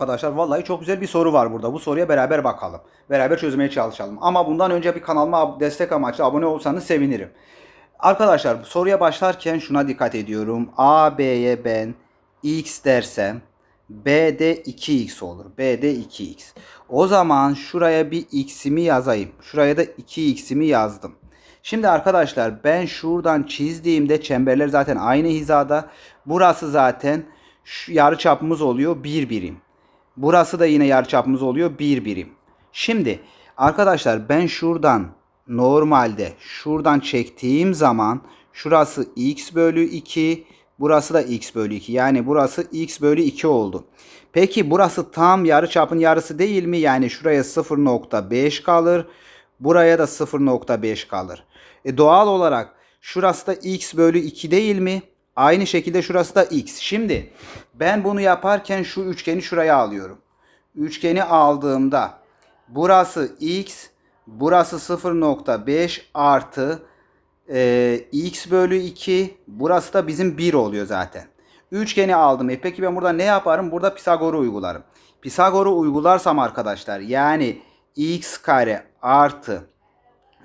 Arkadaşlar vallahi çok güzel bir soru var burada. Bu soruya beraber bakalım. Beraber çözmeye çalışalım. Ama bundan önce bir kanalıma destek amaçlı abone olsanız sevinirim. Arkadaşlar soruya başlarken şuna dikkat ediyorum. A, B'ye ben x dersem B'de 2x olur. B'de 2x. O zaman şuraya bir x'imi yazayım. Şuraya da 2x'imi yazdım. Şimdi arkadaşlar ben şuradan çizdiğimde çemberler zaten aynı hizada. Burası zaten yarı çapımız oluyor 1 birim. Burası da yine yarıçapımız oluyor 1 birim. Şimdi arkadaşlar ben şuradan normalde şuradan çektiğim zaman şurası x bölü 2 burası da x bölü 2 yani burası x bölü 2 oldu. Peki burası tam yarıçapın yarısı değil mi? Yani şuraya 0.5 kalır. Buraya da 0.5 kalır. E doğal olarak şurası da x bölü 2 değil mi? Aynı şekilde şurası da x. Şimdi ben bunu yaparken şu üçgeni şuraya alıyorum. Üçgeni aldığımda burası x, burası 0.5 artı e, x bölü 2, burası da bizim 1 oluyor zaten. Üçgeni aldım. E peki ben burada ne yaparım? Burada Pisagor'u uygularım. Pisagor'u uygularsam arkadaşlar yani x kare artı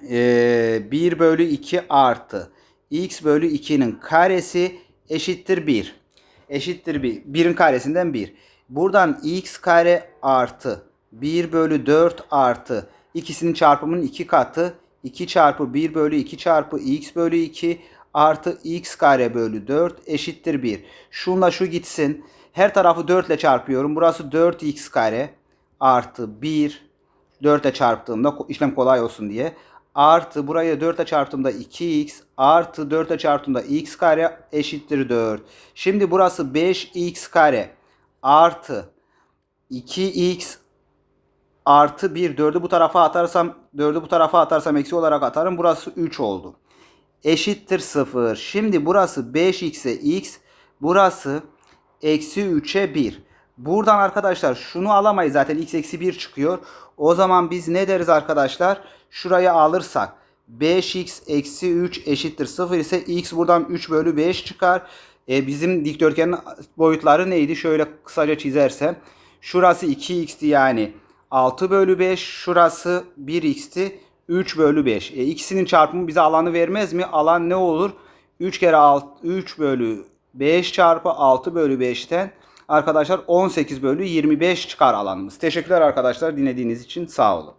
e, 1 bölü 2 artı x bölü 2'nin karesi eşittir 1. Eşittir 1. 1'in karesinden 1. Buradan x kare artı 1 bölü 4 artı ikisinin çarpımının 2 katı 2 çarpı 1 bölü 2 çarpı x bölü 2 artı x kare bölü 4 eşittir 1. Şunla şu gitsin. Her tarafı 4 ile çarpıyorum. Burası 4x kare artı 1 4 ile çarptığımda işlem kolay olsun diye artı buraya 4 ile çarptığımda 2x artı 4 ile çarptığımda x kare eşittir 4. Şimdi burası 5x kare artı 2x artı 1 4'ü bu tarafa atarsam 4'ü bu tarafa atarsam eksi olarak atarım. Burası 3 oldu. Eşittir 0. Şimdi burası 5x'e x. Burası eksi 3'e 1. Buradan arkadaşlar şunu alamayız zaten x eksi 1 çıkıyor. O zaman biz ne deriz arkadaşlar? Şuraya alırsak 5x eksi 3 eşittir 0 ise x buradan 3 bölü 5 çıkar. E, bizim dikdörtgenin boyutları neydi? Şöyle kısaca çizersem. Şurası 2x'ti yani 6 bölü 5. Şurası 1x'ti 3 bölü 5. E, ikisinin çarpımı bize alanı vermez mi? Alan ne olur? 3 kere 6, 3 bölü 5 çarpı 6 bölü 5'ten arkadaşlar 18 bölü 25 çıkar alanımız. Teşekkürler arkadaşlar dinlediğiniz için sağ olun.